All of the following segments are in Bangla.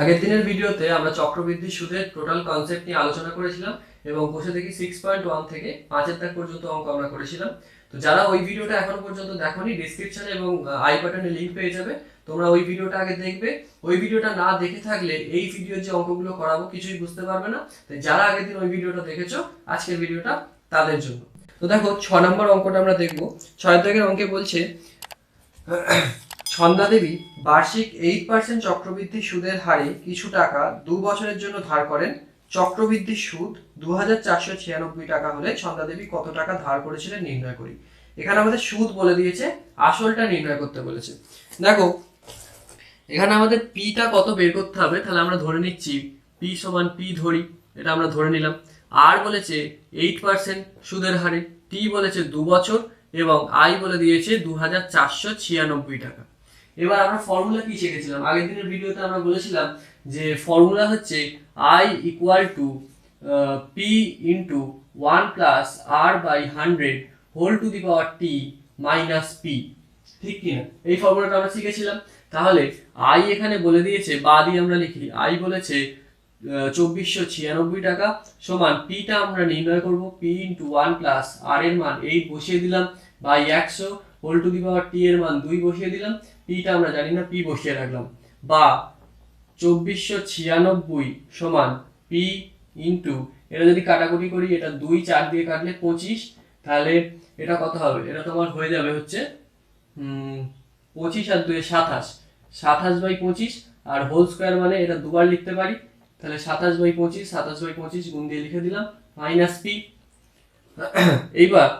আগের দিনের ভিডিওতে আমরা চক্রবৃদ্ধি সুদের টোটাল কনসেপ্ট নিয়ে আলোচনা করেছিলাম এবং বসে দেখি সিক্স পয়েন্ট ওয়ান থেকে পাঁচের দাগ পর্যন্ত অঙ্ক আমরা করেছিলাম। তো যারা ওই ভিডিওটা এখনও পর্যন্ত দেখোনি ডিসক্রিপশনে এবং আই বাটনে লিঙ্ক পেয়ে যাবে। তোমরা ওই ভিডিওটা আগে দেখবে। ওই ভিডিওটা না দেখে থাকলে এই ভিডিওর যে অঙ্কগুলো করাবো কিছুই বুঝতে পারবে না। তাই যারা আগের দিন ওই ভিডিওটা দেখেছ, আজকের ভিডিওটা তাদের জন্য। তো দেখো, ছ নম্বর অঙ্কটা আমরা দেখব। ছয় দাগের অঙ্কে বলছে ছন্দা দেবী বার্ষিক এইট পার্সেন্ট চক্রবৃদ্ধি সুদের হারে কিছু টাকা দু বছরের জন্য ধার করেন। চক্রবৃদ্ধির সুদ দু হাজার চারশো ছিয়ানব্বই টাকা হলে ছন্দা দেবী কত টাকা ধার করেছিলেন নির্ণয় করি। এখানে আমাদের সুদ বলে দিয়েছে, আসলটা নির্ণয় করতে বলেছে। দেখো, এখানে আমাদের পিটা কত বের করতে হবে, তাহলে আমরা ধরে নিচ্ছি পি সমান পি ধরি, এটা আমরা ধরে নিলাম। আর বলেছে এইট পার্সেন্ট সুদের হারে টি বলেছে দু বছর, এবং আই বলে দিয়েছে দু চারশো ছিয়ানব্বই টাকা। এবার আমরা ফর্মুলা কি শিখেছিলাম? আগের দিনের ভিডিওতে আমরা বলেছিলাম যে ফর্মুলা হচ্ছে I equal to P into one plus R by hundred whole to the power T minus P ঠিক কিনা? এই ফর্মুলাটা আমরা শিখেছিলাম। তাহলে আই এখানে বলে দিয়েছে, বা দিয়ে আমরা লিখি আই বলেছে চব্বিশশো ছিয়ানব্বই টাকা সমান পিটা আমরা নির্ণয় করব P into one plus R এর মান এইট বসিয়ে দিলাম বাই একশো হোল টু দি পাওয়ার টি এর মান দুই বসিয়ে দিলাম পিটা আমরা জানি না, পি বসিয়ে রাখলাম। বা চব্বিশশো ছিয়ানব্বই সমান পি ইন্টু এটা যদি কাটাকুটি করি, এটা দুই চার দিয়ে কাটলে পঁচিশ, তাহলে এটা কত হবে? এটা তোমার হয়ে যাবে হচ্ছে পঁচিশ আর দুই সাতাশ। সাতাশ বাই পঁচিশ আর হোল স্কোয়ার মানে এটা দুবার লিখতে পারি, তাহলে সাতাশ বাই পঁচিশ, সাতাশ বাই পঁচিশ গুণ দিয়ে লিখে দিলাম মাইনাস পি এইবার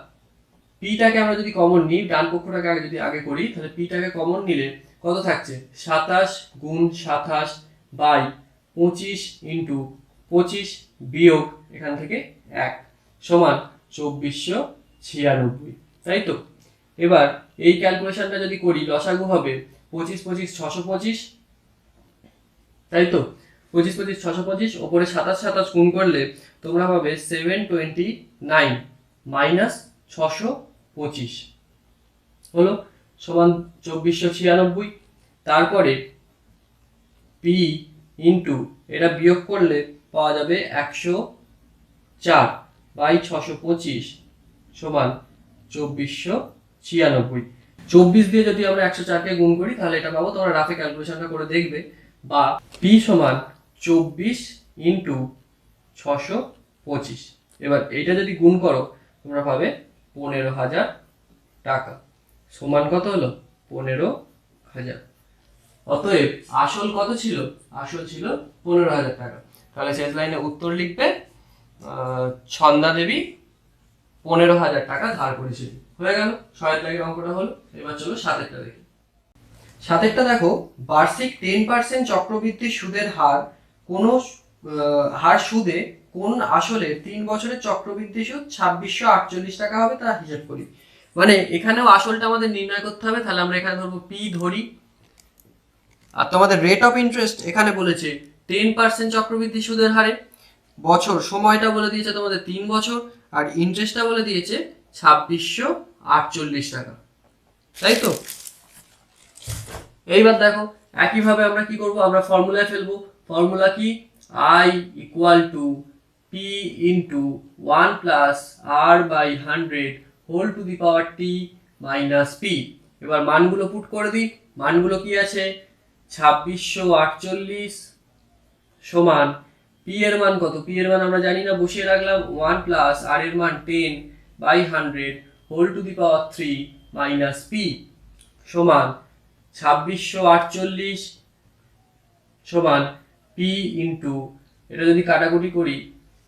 পিটাকে আমরা যদি কমন নিই, ডান পক্ষটাকে আগে যদি আগে করি, তাহলে পিটাকে কমন নিলে কত থাকছে? সাতাশ গুণ সাতাশ বাই পঁচিশ ইন্টু পঁচিশ বিয়োগ এখান থেকে এক সমান চব্বিশশো ছিয়ানব্বই। তাই তো? এবার এই ক্যালকুলেশনটা যদি করি, লসাগু হবে পঁচিশ পঁচিশ ছশো পঁচিশ। তাই তো? পঁচিশ পঁচিশ ছশো পঁচিশ, ওপরে সাতাশ সাতাশ গুণ করলে তোমরা পাবে সেভেন টোয়েন্টি নাইন মাইনাস ছশো পঁচিশ। হলো সমান চব্বিশশো ছিয়ানব্বই, তারপরে পি ইন্টু এটা বিয়োগ করলে পাওয়া যাবে একশো চার বাই ছশো পঁচিশ সমান চব্বিশশো ছিয়ানব্বই। চব্বিশ দিয়ে যদি আমরা একশো চারকে গুণ করি, তাহলে এটা পাবো, তোমরা রাফে ক্যালকুলেশনটা করে দেখবে। বা পি সমান চব্বিশ ইন্টু ছশো পঁচিশ। এবার এইটা যদি গুণ করো, তোমরা পাবে পনেরো হাজার টাকা। সমান কত হলো? পনেরো হাজার। অতএব আসল কত ছিল? আসল ছিল পনেরো হাজার টাকা। তাহলে শেষ লাইনে উত্তর লিখবে ছন্দা দেবী পনেরো হাজার টাকা ধার করেছিল হয়ে গেল ছয়ের দাগের অঙ্কটা হলো। এবার চলো সাতেরটা দেখি। সাতেরটা দেখো, বার্ষিক টেন পার্সেন্ট চক্রবৃদ্ধি সুদের হার কোনো হার সুদে কোন আসলে তিন বছরের চক্রবৃদ্ধি সুদ ছাব্বিশশো আটচল্লিশ টাকা হবে তা হিসাব করি। মানে এখানেও আসলটা আমাদের নির্ণয় করতে হবে, তাহলে আমরা এখানে ধরবো পি ধরি। আর তোমাদের রেট অফ ইন্টারেস্ট এখানে বলেছে টেন পার্সেন্ট চক্রবৃদ্ধি সুদের হারে। বছর সময়টা বলে দিয়েছে তোমাদের তিন বছর, আর ইন্টারেস্টটা বলে দিয়েছে ছাব্বিশশো আটচল্লিশ টাকা। তাই তো? এইবার দেখো, একইভাবে আমরা কি করব? আমরা ফর্মুলায় ফেলব। ফর্মুলা কি? I equal to P into one plus R by hundred whole to the power T minus P এবার মানগুলো পুট করে দিই। মানগুলো কি আছে? ছাব্বিশশো আটচল্লিশ সমান পি এর মান কত? পি এর মান আমরা জানি না, বসিয়ে রাখলাম ওয়ান প্লাস আর এর মান ten by hundred whole to the power three minus P সমান ছাব্বিশশো আটচল্লিশ সমান পি ইন্টু এটা যদি কাটাকুটি করি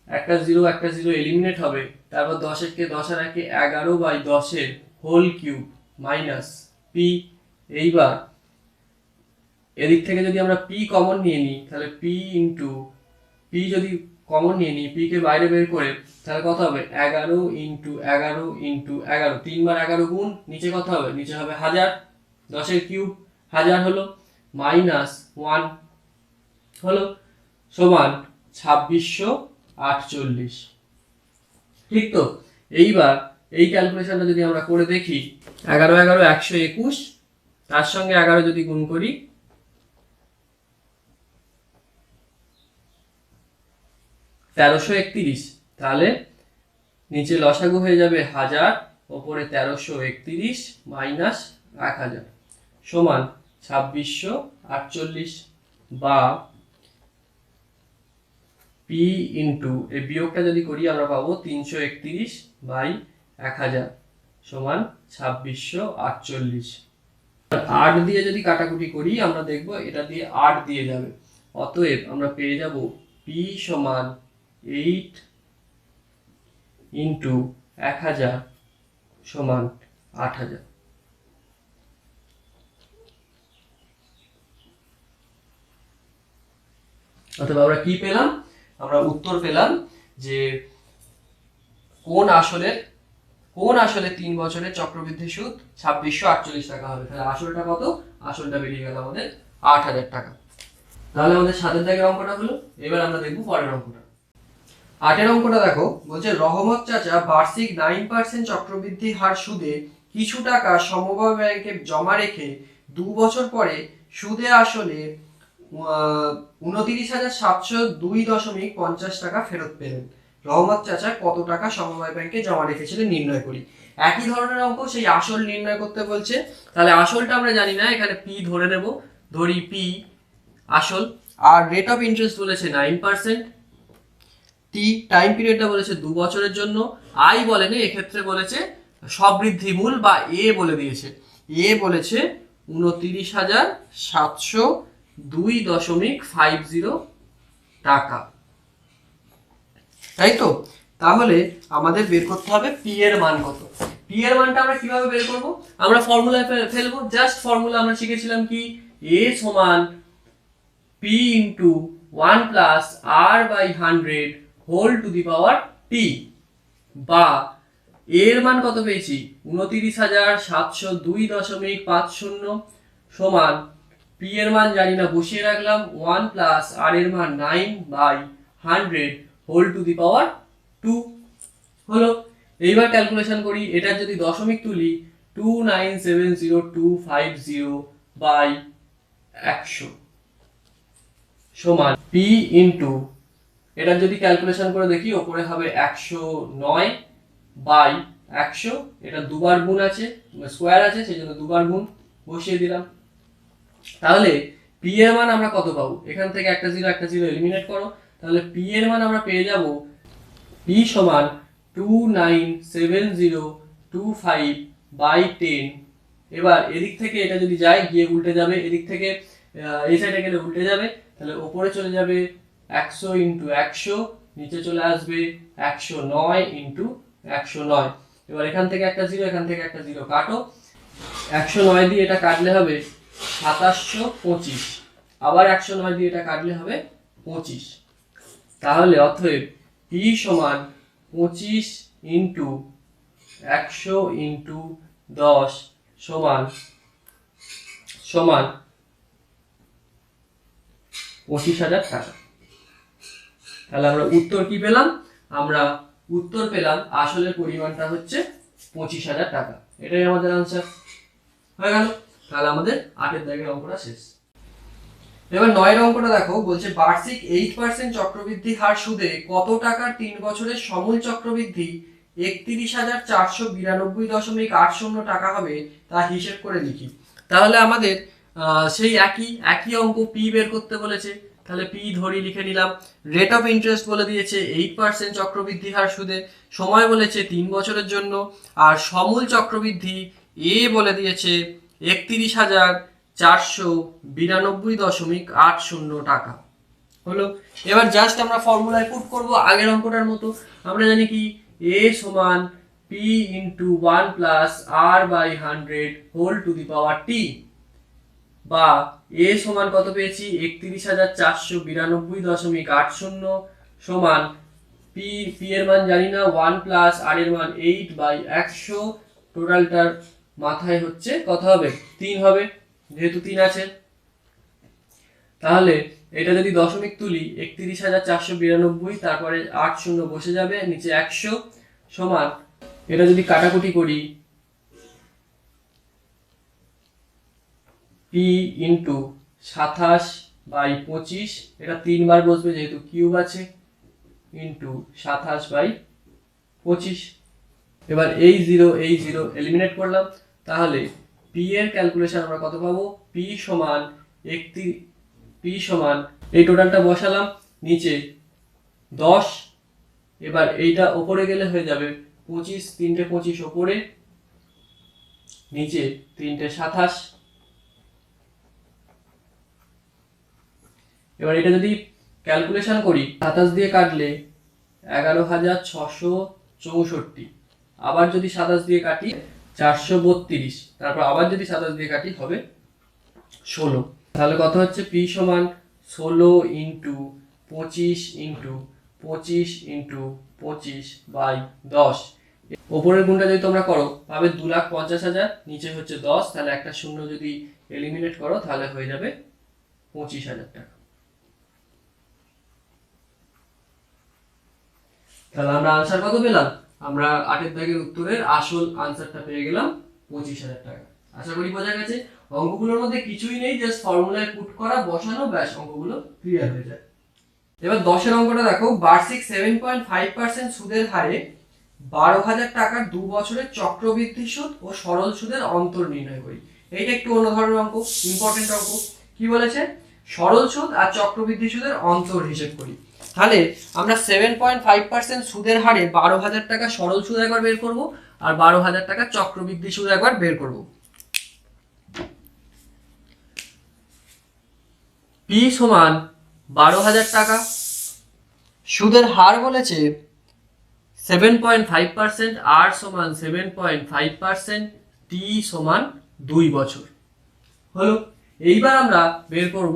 একটা জিরো একটা জিরো এলিমিনেট হবে। তারপর দশেরকে দশ আর একে এগারো বাই দশের হোল কিউব মাইনাস পি এইবার এদিক থেকে যদি আমরা পি কমন নিয়ে নিই, তাহলে পি ইন্টু পি যদি কমন নিয়ে নিই পি কে বাইরে বের করে, তাহলে কত হবে? এগারো ইন্টু এগারো ইন্টু এগারো। তিনবার এগারো গুণ, নিচে কত হবে? নিচে হবে হাজার। দশের কিউব হাজার হলো মাইনাস ওয়ান হলো সমান ছাব্বিশশো আটচল্লিশ। ঠিক তো? এইবার এই ক্যালকুলেশনটা যদি আমরা করে দেখি, এগারো এগারো একশো একুশ, তার সঙ্গে এগারো যদি গুণ করি, তেরোশো একত্রিশ। তাহলে নিচে লসাগু হয়ে যাবে হাজার, ওপরে তেরোশো একত্রিশ মাইনাস এক হাজার। সমান ছাব্বিশশো আটচল্লিশ বা পি ইন্টু এই বিয়োগটা যদি করি, আমরা পাবো তিনশো একত্রিশ বাই এক হাজার সমান ছাব্বিশশো আটচল্লিশ। আট দিয়ে যদি কাটাকুটি করি, আমরা দেখব এটা দিয়ে আট দিয়ে যাবে। অতএব আমরা পেয়ে যাব পি সমান এইট ইন্টু এক হাজার সমান আট হাজার। অথবা আমরা কি পেলাম? আমরা উত্তর পেলাম যে কোন আসলের কোন আসলে তিন বছরের চক্রবৃদ্ধি সুদ ছাব্বিশশো আটচল্লিশ টাকা হবে? তাহলে আসলটা কত? আসলটা বেরিয়ে গেল আমাদের আট হাজার টাকা। তাহলে আমাদের সাতের দাগের অঙ্কটা হলো, এবার আমরা দেখব পরের অঙ্কটা। আটের অঙ্কটা দেখো, বলছে রহমত চাচা বার্ষিক নাইন পার্সেন্ট চক্রবৃদ্ধি হার সুদে কিছু টাকা সমবায় ব্যাংকে জমা রেখে দু বছর পরে সুদে আসলে উনতিরিশ হাজার সাতশো দুই দশমিক পঞ্চাশ টাকা ফেরত পেলেন। রহমত চাচা, কত টাকা সমবায় ব্যাংকে জমা রেখেছিলেন নির্ণয় করি। একই ধরনের অঙ্ক সেই আসল নির্ণয় করতে বলছে। তাহলে আসলটা আমরা জানি না, এখানে পি ধরে নেব। ধরি পি, আসল। আর রেট অফ ইন্টারেস্ট বলেছে নাইন পার্সেন্ট টি টাইম পিরিয়ডটা বলেছে দু বছরের জন্য। আই বলেনি, এক্ষেত্রে বলেছে সবৃদ্ধি মূল বা এ বলে দিয়েছে। এ বলেছে উনতিরিশ হাজার সাতশো দুই দশমিক ফাইভ জিরো টাকা। তাই তো? তাহলে আমাদের বের করতে হবে পি এর মান কত? পি এর মানটা আমরা কীভাবে বের করব? আমরা ফর্মুলায় ফেলব। জাস্ট ফর্মুলা আমরা শিখেছিলাম কি? এ সমান P into one plus R by hundred whole to the power T বা এর মান কত পেয়েছি? উনতিরিশ হাজার সাতশো দুই দশমিক পাঁচ শূন্য সমান পি এর মান জানি না, বসিয়ে রাখলাম ওয়ান প্লাস আর এর মান nine by hundred whole to the power two হলো, এইবার ক্যালকুলেশন করি, এটার যদি দশমিক তুলি two nine seven zero two five zero by একশো। সমান পি ইন্টু এটা যদি ক্যালকুলেশন করে দেখি, ওপরে হবে একশো নয় বাই একশো, এটা দুবার গুণ আছে স্কোয়ার আছে, সেই জন্য দুবার গুণ বসিয়ে দিলাম। তাহলে পি এর মান আমরা কত পাবো? এখান থেকে একটা জিরো একটা জিরো এলিমিনেট করো। তাহলে পি এর মান আমরা পেয়ে যাব পি সমান two nine seven zero two five by ten এবার এদিক থেকে এটা যদি যায়, গিয়ে উল্টে যাবে। এদিক থেকে এই সাইডে গেলে উল্টে যাবে। তাহলে ওপরে চলে যাবে একশো ইন্টু একশো, নিচে চলে আসবে একশো নয় ইন্টু একশো নয়। এবার এখান থেকে একটা জিরো এখান থেকে একটা জিরো কাটো। একশো নয় দিয়ে এটা কাটলে হবে সাতাশশো পঁচিশ। আবার একশো নয় দিয়ে এটা কাটলে হবে পঁচিশ। তাহলে অতএব পি সমান পঁচিশ ইন্টু একশো ইন্টু দশ সমান সমান পঁচিশ হাজার টাকা। তাহলে আমরা উত্তর কি পেলাম? আমরা উত্তর পেলাম আসলের পরিমাণটা হচ্ছে পঁচিশ হাজার টাকা। এটাই আমাদের আনসার হয়ে গেল। তাহলে আমাদের আটের দাগের অঙ্কটা শেষ। এবার নয়ের অঙ্কটা দেখো, বলছে বার্ষিক এইট পার্সেন্ট চক্রবৃদ্ধি হার সুদে কত টাকার তিন বছরের সমূল চক্রবৃদ্ধি? একত্রিশ হাজার চারশো বিরানব্বই দশমিক আট শূন্য টাকা হবে, তা হিসেব করে লিখি। তাহলে আমাদের সেই একই একই অঙ্ক পি বের করতে বলেছে। তাহলে পি ধরি, লিখে নিলাম। রেট অফ ইন্টারেস্ট বলে দিয়েছে এইট পার্সেন্ট চক্রবৃদ্ধি হার সুদে। সময় বলেছে তিন বছরের জন্য। আর সমূল চক্রবৃদ্ধি এ বলে দিয়েছে একত্রিশ হাজার চারশো বিরানব্বই দশমিক আট শূন্য টাকা। হলো, এবার জাস্ট আমরা ফর্মুলায় পুট করব আগের অঙ্কটার মতো। আমরা জানি কি? এ সমান P into one plus R by hundred whole to the power T বা এ সমান কত পেয়েছি? একত্রিশ হাজার চারশো বিরানব্বই দশমিক আট শূন্য সমান পি পি এর মান জানি না ওয়ান প্লাস আর এর মান এইট বাই একশো। টোটালটার মাথায় হচ্ছে কত হবে। তিন হবে, যেহেতু তিন আছে। তাহলে এটা যদি দশমিক তুলি, একত্রিশ হাজার চারশো বিরানব্বই, তারপরে আট শূন্য বসে যাবে, নিচে একশো সমান এটা যদি কাটাকুটি করি পি ইন্টু সাতাশ বাই পঁচিশ, এটা তিনবার বসবে যেহেতু কিউব আছে ইন্টু সাতাশ বাই পঁচিশ। এবার এই জিরো এই জিরো এলিমিনেট করলাম। তাহলে পি এর ক্যালকুলেশন আমরা কত পাবো? পি সমান একটি পি সমান এই টোটালটা বসালাম, নিচে দশ, এবার এইটা ওপরে গেলে হয়ে যাবে পঁচিশ, তিনটে পঁচিশ ওপরে, নিচে তিনটে সাতাশ। এবার এটা যদি ক্যালকুলেশন করি, সাতাশ দিয়ে কাটলে এগারো হাজার ছশো চৌষট্টি। আবার যদি সাতাশ দিয়ে কাটি চারশো বত্রিশ। তারপর আবার যদি সাতাশ দিয়ে কাটি, হবে ষোলো। তাহলে কত হচ্ছে পি সমান ষোলো ইন্টু পঁচিশ ইন্টু পঁচিশ ইন্টু পঁচিশ বাই দশ। ওপরের গুণটা যদি তোমরা করো, পাবে দু লাখ পঞ্চাশ হাজার, নিচে হচ্ছে দশ, তাহলে একটা শূন্য যদি এলিমিনেট করো, তাহলে হয়ে যাবে পঁচিশ হাজার টাকা। তাহলে আমরা আনসার কত পেলাম? আমরা আটের দাগের উত্তরের আসল আনসারটা পেয়ে গেলাম পঁচিশ হাজার টাকা। আশা করি বোঝা গেছে। অঙ্কগুলোর মধ্যে কিছুই নেই জাস্ট ফর্মুলায় পুট করা, বসানো, ব্যাস, অঙ্কগুলো ক্লিয়ার হয়ে যায়। এবার দশের অঙ্কটা দেখো, বার্ষিক সেভেন পয়েন্ট ফাইভ পার্সেন্ট সুদের হারে বারো হাজার টাকার দু বছরের চক্রবৃদ্ধি সুদ ও সরল সুদের অন্তর নির্ণয় করি। এইটা একটু অন্য ধরনের অঙ্ক ইম্পর্টেন্ট অঙ্ক। কি বলেছে? সরল সুদ আর চক্রবৃদ্ধি সুদের অন্তর হিসেব করি। তাহলে আমরা সেভেন পয়েন্ট ফাইভ পার্সেন্ট সুদের হারে বারো হাজার টাকা সরল সুদ একবার বের করব আর বারো হাজার টাকা চক্রবৃদ্ধি সুদ একবার বের করব। পি সমান বারো হাজার টাকা। সুদের হার বলেছে seven point five percent R সমান seven point five percent T সমান দুই বছর। হলো, এইবার আমরা বের করব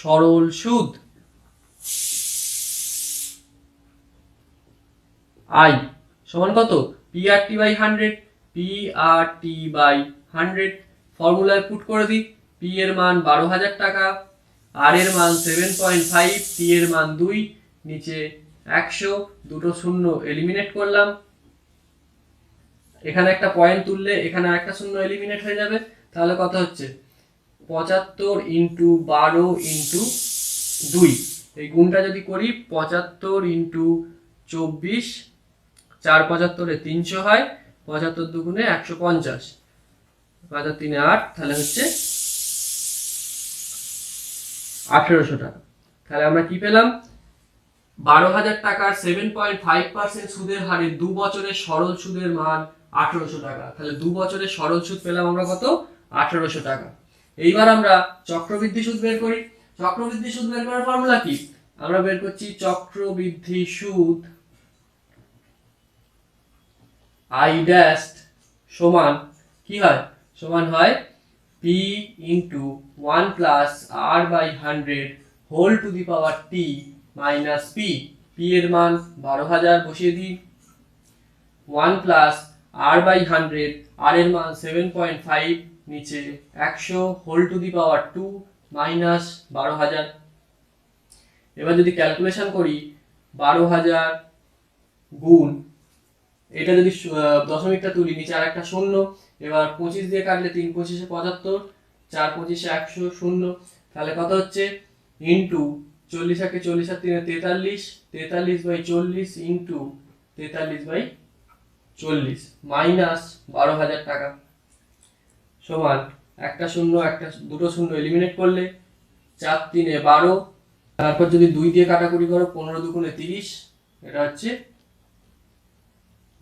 সরল সুদ। আই সমান কত? P R T by hundred P R T by hundred ফর্মুলায় put করে দিই পি এর মান বারো হাজার টাকা আর এর মান সেভেন পয়েন্ট ফাইভ টি এর মান দুই, নিচে একশো, দুটো শূন্য এলিমিনেট করলাম। এখানে একটা পয়েন্ট তুললে এখানে একটা শূন্য এলিমিনেট হয়ে যাবে। তাহলে কত হচ্ছে? পঁচাত্তর ইন্টু বারো ইন্টু দুই। এই গুণটা যদি করি, পঁচাত্তর ইন্টু চব্বিশ চার পঁচাত্তরে তিনশো হয়, পঁচাত্তর দুগুণে একশো পঞ্চাশ। পঁচাত্তর তিনে আট, তাহলে হচ্ছে আঠেরোশো টাকা। তাহলে আমরা কি পেলাম? বারো হাজার টাকার সেভেন পয়েন্ট ফাইভ পার্সেন্ট সুদের হারে দু বছরের সরল সুদের মান আঠেরোশো টাকা। তাহলে দু বছরের সরল সুদ পেলাম আমরা কত? আঠেরোশো টাকা। এইবার আমরা চক্রবৃদ্ধি সুদ বের করি। চক্রবৃদ্ধি সুদ বের করার ফর্মুলা কি? আমরা বের করছি চক্রবৃদ্ধি সুদ আই ড্যাশ সমান কি হয়? সমান হয় P into one plus R by hundred whole to the power T minus P P এর মান বারো হাজার বসিয়ে দিই। One plus R by hundred R এর মান সেভেন পয়েন্ট ফাইভ নিচে একশো whole to the power two minus বারো হাজার। এবার যদি ক্যালকুলেশন করি, বারো হাজার গুণ এটা যদি দশমিকটা তুলি, নিচে আর একটা শূন্য, এবার পঁচিশ দিয়ে কাটলে তিন পঁচিশে পঁচাত্তর, চার পঁচিশে একশো শূন্য, তাহলে কত হচ্ছে? ইন্টু চল্লিশ একে চল্লিশ আর তিনে তেতাল্লিশ তেতাল্লিশ বাই চল্লিশ ইন্টু তেতাল্লিশ বাই চল্লিশ, মাইনাস বারো হাজার টাকা। সমান একটা শূন্য, একটা দুটো শূন্য এলিমিনেট করলে চার তিনে বারো, তারপর যদি দুই দিয়ে কাটাকুটি করো, পনেরো দুগুণে তিরিশ, এটা হচ্ছে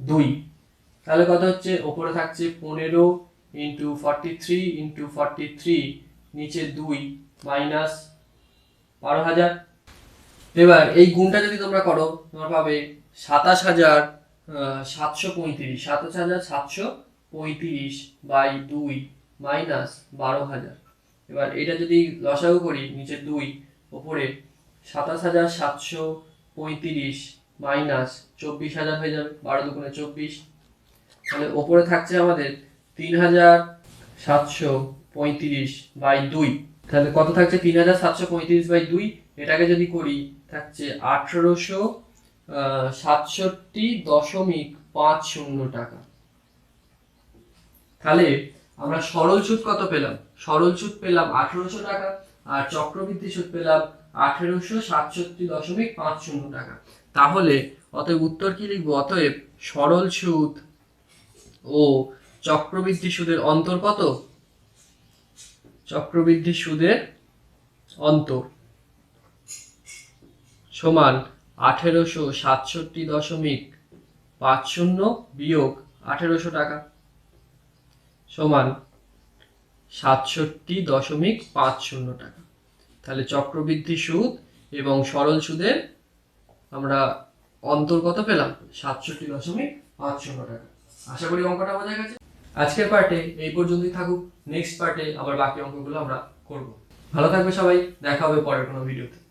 দুই। তাহলে কত হচ্ছে ওপরে থাকছে পনেরো into forty three into forty three নিচে দুই মাইনাস বারো হাজার। এবার এই গুণটা যদি তোমরা করো, তোমরা পাবে সাতাশ হাজার সাতশো পঁয়ত্রিশ। সাতাশ হাজার সাতশো পঁয়ত্রিশ বাই দুই মাইনাস বারো হাজার। এবার এটা যদি লসাগু করি, নিচে দুই, ওপরে সাতাশ হাজার সাতশো পঁয়ত্রিশ মাইনাস চব্বিশ হাজার হয়ে যাবে, বারো দুগুণে চব্বিশ। তাহলে ওপরে থাকছে আমাদের তিন হাজার সাতশো পঁয়ত্রিশ বাই দুই। তাহলে কত থাকছে তিন হাজার সাতশো পঁয়ত্রিশ বাই দুই? এটাকে যদি করি, থাকছে আঠেরোশো সাতষট্টি দশমিক পাঁচ শূন্য টাকা। তাহলে আমরা সরল সুদ কত পেলাম? সরল সুদ পেলাম আঠেরোশো টাকা আর চক্রবৃদ্ধি সুদ পেলাম আঠেরোশো সাতষট্টি দশমিক পাঁচ শূন্য টাকা। তাহলে অতএব উত্তর কি লিখব? অতএব সরল সুদ ও চক্রবৃদ্ধি সুদের অন্তর কত? চক্রবৃদ্ধি সুদের অন্তর সমান আঠেরোশো সাতষট্টি দশমিক পাঁচ শূন্য বিয়োগ আঠেরোশো টাকা সমান সাতষট্টি দশমিক পাঁচ শূন্য টাকা। তাহলে চক্রবৃদ্ধি সুদ এবং সরল সুদের আমরা অন্তর্গত পেলাম? সাতষট্টি দশমিক পাঁচ শূন্য টাকা। আশা করি অঙ্কটা বোঝা গেছে। আজকের পার্টে এই পর্যন্তই থাকুক। নেক্সট পার্টে আবার বাকি অঙ্কগুলো আমরা করব। ভালো থাকবে সবাই। দেখা হবে পরের কোনো ভিডিওতে।